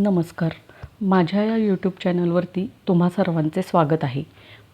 नमस्कार. माझ्या या यूट्यूब चॅनलवरती तुम्हा सर्वांचे स्वागत आहे.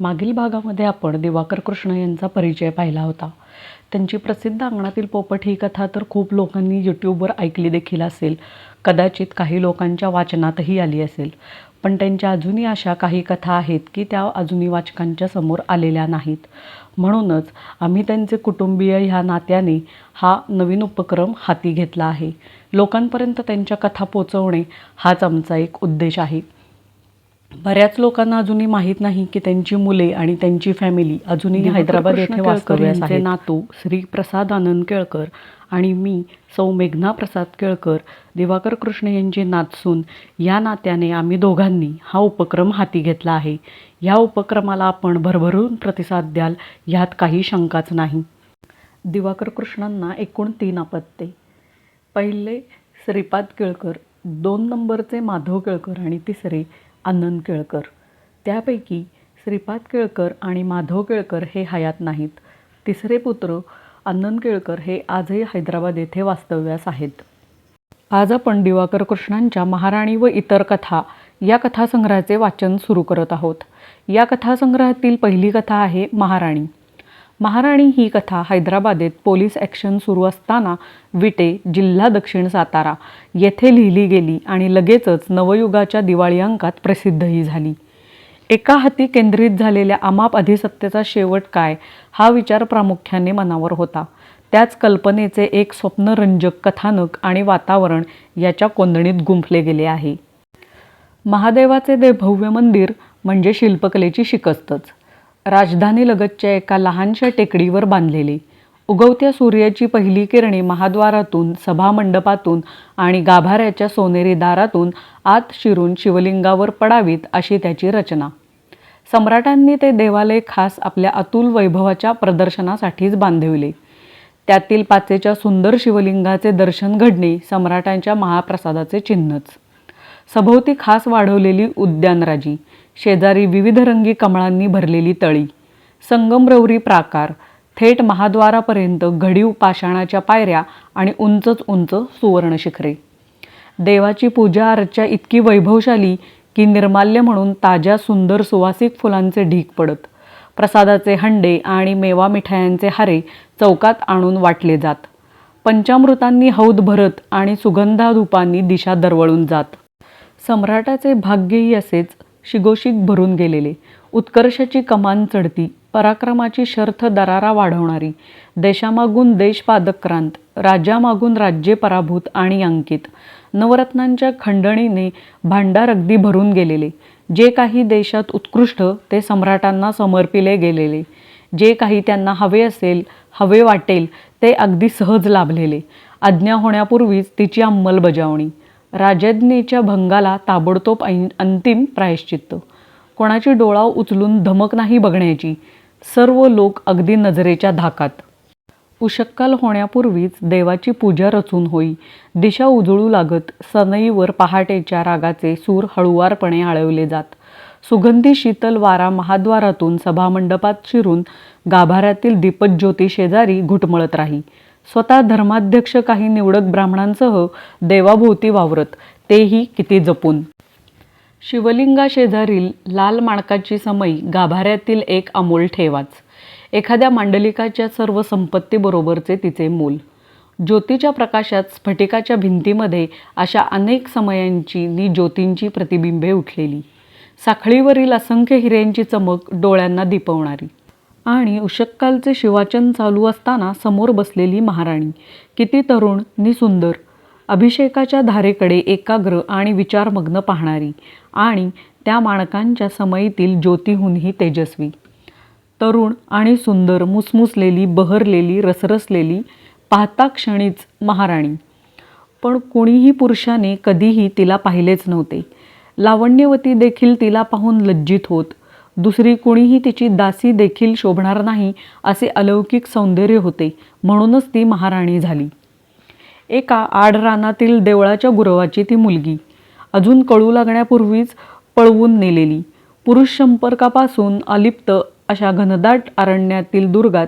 मागील भागामध्ये आपण दिवाकर कृष्ण यांचा परिचय पाहिला होता. त्यांची प्रसिद्ध अंगणातील पोपट ही कथा तर खूप लोकांनी यूट्यूबवर ऐकली देखील असेल. कदाचित काही लोकांच्या वाचनातही आली असेल. पण त्यांच्या अजूनही अशा काही कथा आहेत की त्या अजूनही वाचकांच्या समोर आलेल्या नाहीत. म्हणूनच आम्ही त्यांचे कुटुंबीय ह्या नात्याने हा नवीन उपक्रम हाती घेतला आहे. लोकांपर्यंत त्यांच्या कथा पोचवणे हाच आमचा एक उद्देश आहे. बऱ्याच लोकांना अजूनही माहीत नाही की त्यांची मुले आणि त्यांची फॅमिली अजूनही हैदराबाद येथे वास्तव्यास नातू श्री प्रसाद आनंद केळकर आणि मी सौ मेघना प्रसाद केळकर दिवाकर कृष्ण यांची नातसून या नात्याने आम्ही दोघांनी हा उपक्रम हाती घेतला आहे. ह्या उपक्रमाला आपण भरभरून प्रतिसाद द्याल ह्यात काही शंकाच नाही. दिवाकर कृष्णांना एकूण तीन अपत्ये. पहिले श्रीपाद केळकर दोन नंबरचे माधव केळकर आणि तिसरे आनंद केळकर. त्यापैकी श्रीपाद केळकर आणि माधव केळकर हे हयात नाहीत. तिसरे पुत्र आनंद केळकर हे आजही हैदराबाद येथे वास्तव्यास आहेत. आज आपण दिवाकर कृष्णांच्या महाराणी व इतर कथा या कथासंग्रहाचे वाचन सुरू करत आहोत. या कथासंग्रहातील पहिली कथा आहे महाराणी. महाराणी ही कथा हैदराबादेत पोलीस ॲक्शन सुरू असताना विटे जिल्हा दक्षिण सातारा येथे लिहिली गेली आणि लगेचच नवयुगाच्या दिवाळी अंकात प्रसिद्धही झाली. एका हाती केंद्रित झालेल्या अमाप अधिसत्तेचा शेवट काय हा विचार प्रामुख्याने मनावर होता. त्याच कल्पनेचे एक स्वप्नरंजक कथानक आणि वातावरण याच्या कोंदणीत गुंफले गेले आहे. महादेवाचे दे भव्य मंदिर म्हणजे शिल्पकलेची शिकस्तच. राजधानीलगतच्या एका लहानशा टेकडीवर बांधलेली. उगवत्या सूर्याची पहिली किरणे महाद्वारातून सभामंडपातून आणि गाभाऱ्याच्या सोनेरी दारातून आत शिरून शिवलिंगावर पडावीत अशी त्याची रचना. सम्राटांनी ते देवालय खास आपल्या अतुल वैभवाच्या प्रदर्शनासाठीच बांधविले. त्यातील पाचेच्या सुंदर शिवलिंगाचे दर्शन घडणे सम्राटांच्या महाप्रसादाचे चिन्हच. सभोवती खास वाढवलेली उद्यानराजी. शेजारी विविध रंगी कमळांनी भरलेली तळी. संगमरवरी प्राकार थेट महाद्वारापर्यंत घडीव पाषाणाच्या पायऱ्या आणि उंचच उंच सुवर्ण शिखरे. देवाची पूजा अर्चा इतकी वैभवशाली की निर्माल्य म्हणून ताज्या सुंदर सुवासिक फुलांचे ढीक पडत. प्रसादाचे हंडे आणि मेवा मिठायांचे हारे चौकात आणून वाटले जात. पंचामृतांनी हौद भरत आणि सुगंधाधुपांनी दिशा दरवळून जात. सम्राटाचे भाग्यही असेच शिगोशिक भरून गेलेले. उत्कर्षाची कमान चढती पराक्रमाची शर्थ दरारा वाढवणारी देशामागून देश पादक्रांत राज्यामागून राज्ये पराभूत आणि अंकित नवरत्नांच्या खंडणीने भांडार अगदी भरून गेलेले. जे काही देशात उत्कृष्ट ते सम्राटांना समर्पिले गेलेले. जे काही त्यांना हवे असेल हवे वाटेल ते अगदी सहज लाभलेले. आज्ञा होण्यापूर्वीच तिची अंमलबजावणी. राजज्ञेच्या भंगाला ताबडतोब ऐन अंतिम प्रायश्चित्त. कोणाची डोळा उचलून धमक नाही बघण्याची. सर्व लोक अगदी नजरेच्या धाकात. उशक्काल होण्यापूर्वीच देवाची पूजा रचून होई. दिशा उजळू लागत सनईवर पहाटेच्या रागाचे सूर हळुवारपणे आळवले जात. सुगंधी शीतल वारा महाद्वारातून सभामंडपात शिरून गाभाऱ्यातील दीपज्योती शेजारी घुटमळत राही. स्वतः धर्माध्यक्ष काही निवडक ब्राह्मणांसह देवाभोवती वावरत तेही किती जपून. शिवलिंगा शेजारील लाल माणकाची समई गाभाऱ्यातील एक अमोल ठेवाच. एखाद्या मांडलिकाच्या सर्व संपत्तीबरोबरचे तिचे मूल. ज्योतीच्या प्रकाशात स्फटिकाच्या भिंतीमध्ये अशा अनेक समयांची नि ज्योतींची प्रतिबिंबे उठलेली. साखळीवरील असंख्य हिऱ्यांची चमक डोळ्यांना दिपवणारी. आणि उशक्कालचे शिवाचन चालू असताना समोर बसलेली महाराणी. किती तरुण नि सुंदर. अभिषेकाच्या धारेकडे एकाग्र आणि विचारमग्न पाहणारी आणि त्या माणकांच्या समयीतील ज्योतीहूनही तेजस्वी. तरुण आणि सुंदर मुसमुसलेली बहरलेली रसरसलेली पाहता क्षणीच महाराणी. पण कोणीही पुरुषाने कधीही तिला पाहिलेच नव्हते. लावण्यवती देखील तिला पाहून लज्जित होत दुसरी कुणीही तिची दासी देखील शोभणार नाही असे अलौकिक सौंदर्य होते म्हणूनच ती महाराणी झाली. एका आडरानातील देवळाच्या गुरवाची ती मुलगी. अजून कळू लागण्यापूर्वीच पळवून नेलेली. पुरुष संपर्कापासून अलिप्त अशा घनदाट अरण्यातील दुर्गात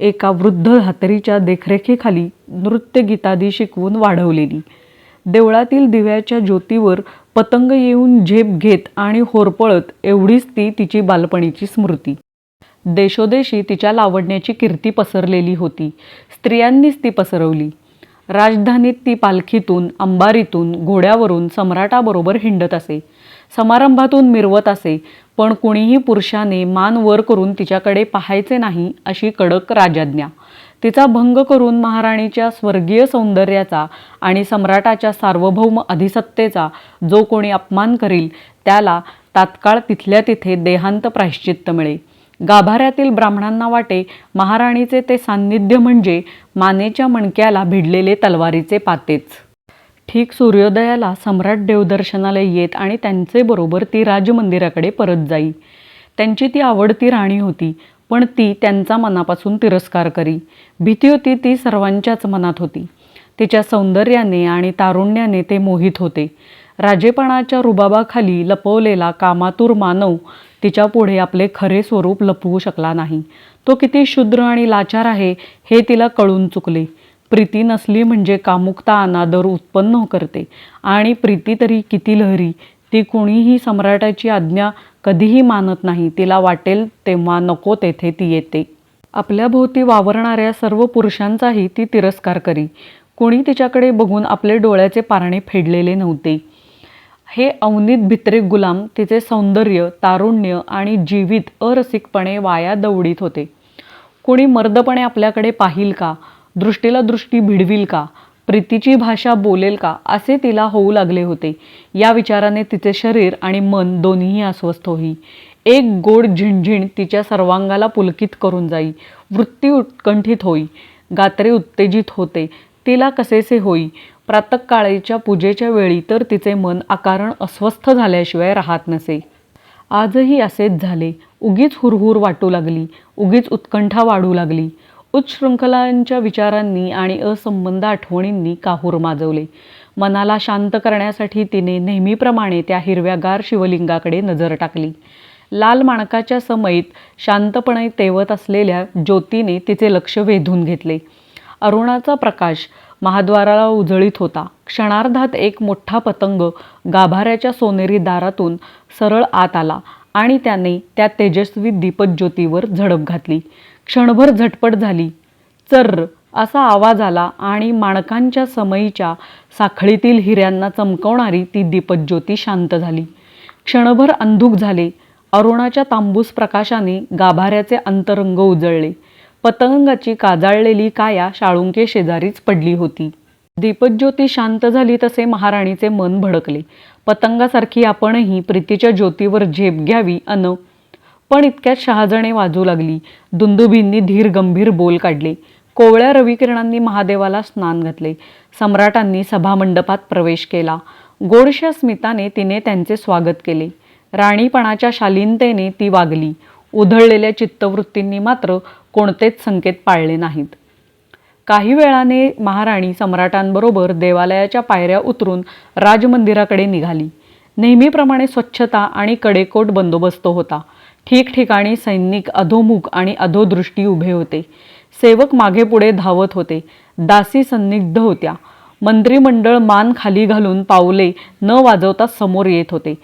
एका वृद्ध हातरीच्या देखरेखीखाली नृत्यगीतादी शिकवून वाढवलेली. देवळातील दिव्याच्या ज्योतीवर पतंग येऊन झेप घेत आणि होरपळत एवढीच ती तिची बालपणीची स्मृती. देशोदेशी तिच्या लावण्याची कीर्ती पसरलेली होती. स्त्रियांनीच ती पसरवली. राजधानीत ती पालखीतून अंबारीतून घोड्यावरून सम्राटाबरोबर हिंडत असे. समारंभातून मिरवत असे पण कुणीही पुरुषाने मान वर करून तिच्याकडे पाहायचे नाही अशी कडक राजाज्ञा. तिचा भंग करून महाराणीच्या स्वर्गीय सौंदर्याचा आणि सम्राटाच्या सार्वभौम अधिसत्तेचा जो कोणी अपमान करील त्याला तात्काळ तिथल्या तिथे देहांत प्रायश्चित्त मिळे गाभाऱ्यातील ब्राह्मणांना वाटे महाराणीचे ते सान्निध्य म्हणजे मानेच्या मणक्याला भिडलेले तलवारीचे पातेच. ठीक सूर्योदयाला सम्राट देवदर्शनाला येत आणि त्यांचे बरोबर ती राजमंदिराकडे परत जाई. त्यांची ती आवडती राणी होती. पण ती त्यांचा मनापासून तिरस्कार करी. भीती होती ती सर्वांच्याच मनात होती. तिच्या सौंदर्याने आणि तारुण्याने ते मोहित होते. राजेपणाच्या रुबाबाखाली लपवलेला कामातूर मानव तिच्या पुढे आपले खरे स्वरूप लपवू शकला नाही. तो किती क्षुद्र आणि लाचार आहे हे तिला कळून चुकले. प्रीती नसली म्हणजे कामुकता अनादर उत्पन्न करते. आणि प्रीती तरी किती लहरी ती कोणीही सम्राटाची आज्ञा कधीही मानत नाही. तिला वाटेल तेव्हा नको तेथे ती येते. आपल्या भोवती वावरणाऱ्या सर्व पुरुषांचाही ती तिरस्कार करी. कोणी तिच्याकडे बघून आपले डोळ्याचे पारणे फेडलेले नव्हते. हे अवनीत भित्रे गुलाम तिचे सौंदर्य तारुण्य आणि जीवित अरसिकपणे वाया दौडीत होते. कोणी मर्दपणे आपल्याकडे पाहिल का? दृष्टीला दृष्टी भिडविल का? प्रीतीची भाषा बोलेल का? असे तिला होऊ लागले होते. या विचाराने तिचे शरीर आणि मन दोन्हीही अस्वस्थ होई. एक गोड झिणझिण तिच्या सर्वांगाला पुलकित करून जाई. वृत्ती उत्कंठित होई. गात्रे उत्तेजित होते. तिला कसेसे होई? प्रातकाळीच्या पूजेच्या वेळी तर तिचे मन आकारण अस्वस्थ झाल्याशिवाय राहत नसे. आजही असेच झाले. उगीच हुरहुर वाटू लागली. उगीच उत्कंठा वाढू लागली. उच्छृंखलांच्या विचारांनी आणि असंबंध आठवणींनी काहूर माजवले. मनाला शांत करण्यासाठी तिने नेहमीप्रमाणे त्या हिरव्यागार शिवलिंगाकडे नजर टाकली. लाल माणकाच्या समयीत शांतपणे तेवत असलेल्या ज्योतीने तिचे लक्ष वेधून घेतले. अरुणाचा प्रकाश महाद्वाराला उजळीत होता. क्षणार्धात एक मोठा पतंग गाभाऱ्याच्या सोनेरी दारातून सरळ आत आला आणि त्याने त्या तेजस्वी दीपज्योतीवर झडप घातली. क्षणभर झटपट झाली. चर्र असा आवाज आला आणि माणकांच्या समयीच्या साखळीतील हिऱ्यांना चमकवणारी ती दीपज्योती शांत झाली. क्षणभर अंधुक झाले. अरुणाच्या तांबूस प्रकाशाने गाभाऱ्याचे अंतरंग उजळले. पतंगाची काजाळलेली काया शाळुंके शेजारीच पडली होती. दीपज्योती शांत झाली तसे महाराणीचे मन भडकले. पतंगासारखी आपणही प्रीतीच्या ज्योतीवर झेप घ्यावी अन पण इतक्यात शहाजणे वाजू लागली. दुंदुबींनी धीर गंभीर बोल काढले. कोवळ्या रविकिरणांनी महादेवाला स्नान घातले. सम्राटांनी सभामंडपात प्रवेश केला. गोडशा स्मिताने तिने त्यांचे स्वागत केले. राणीपणाच्या शालीनतेने ती वागली. उधळलेल्या चित्तवृत्तींनी मात्र कोणतेच संकेत पाळले नाहीत. काही वेळाने महाराणी सम्राटांबरोबर देवालयाच्या पायऱ्या उतरून राजमंदिराकडे निघाली. नेहमीप्रमाणे स्वच्छता आणि कडेकोट बंदोबस्त होता. ठिकठिकाणी सैनिक अधोमुख आणि अधोदृष्टी उभे होते. सेवक मागे पुढे धावत होते. दासी संदिग्ध होत्या. मंत्रिमंडळ मान खाली घालून पावले न वाजवता समोर येत होते.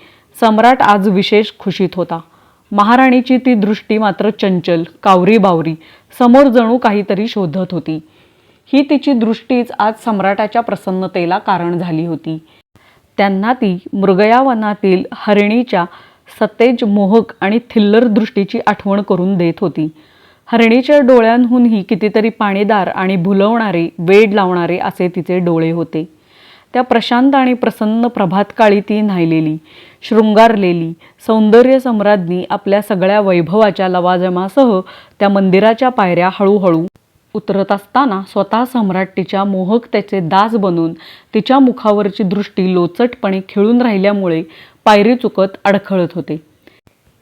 सम्राट आज विशेष खुशीत होता. महाराणीची ती दृष्टी मात्र चंचल कावरी बावरी समोर जणू काहीतरी शोधत होती. ही तिची दृष्टीच आज सम्राटाच्या प्रसन्नतेला कारण झाली होती. त्यांना ती मृगयावनातील हरिणीच्या सतेज मोहक आणि थिल्लर दृष्टीची आठवण करून देत होती. हरणीच्या डोळ्यांहूनही कितीतरी पाणीदार आणि भुलवणारे वेड लावणारे असे तिचे डोळे होते. त्या प्रशांत आणि प्रसन्न प्रभातकाळी ती न्हायलेली शृंगारलेली सौंदर्य सम्राज्ञी आपल्या सगळ्या वैभवाच्या लवाजमासह त्या मंदिराच्या पायऱ्या हळूहळू उतरत असताना स्वतः सम्राट तिच्या त्याचे दास बनून तिच्या मुखावरची दृष्टी लोचटपणे खिळून राहिल्यामुळे पायरी चुकत अडखळत होते.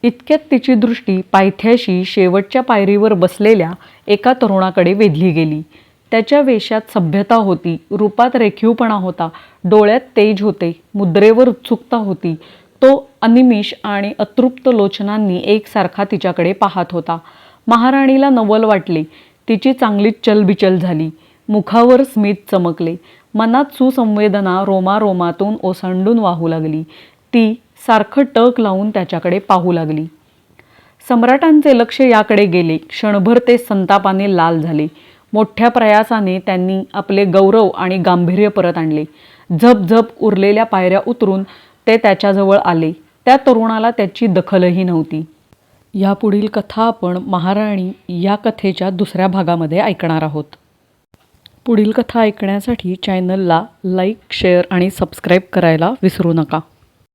इतक्यात तिची दृष्टी पायथ्याशी शेवटच्या पायरीवर बसलेल्या एका तरुणाकडे वेधली गेली. त्याच्या वेशात सभ्यता होती रूपात रेखीवपणा होता डोळ्यात तेज होते मुद्रेवर उत्सुकता होती. तो अनिमिष आणि अतृप्त लोचनांनी एकसारखा तिच्याकडे पाहत होता. महाराणीला नवल वाटले. तिची चांगलीच चलबिचल झाली. मुखावर स्मित चमकले. मनात सुसंवेदना रोमारोमातून ओसंडून वाहू लागली. ती सारखं टक लावून त्याच्याकडे पाहू लागली. सम्राटांचे लक्ष याकडे गेले. क्षणभर ते संतापाने लाल झाले. मोठ्या प्रयासाने त्यांनी आपले गौरव आणि गांभीर्य परत आणले. झप झप उरलेल्या पायऱ्या उतरून ते त्याच्याजवळ आले. त्या तरुणाला त्याची दखलही नव्हती. यापुढील कथा आपण महाराणी या कथेच्या दुसऱ्या भागामध्ये ऐकणार आहोत. पुढील कथा ऐकण्यासाठी चॅनलला लाईक शेअर आणि सबस्क्राईब करायला विसरू नका.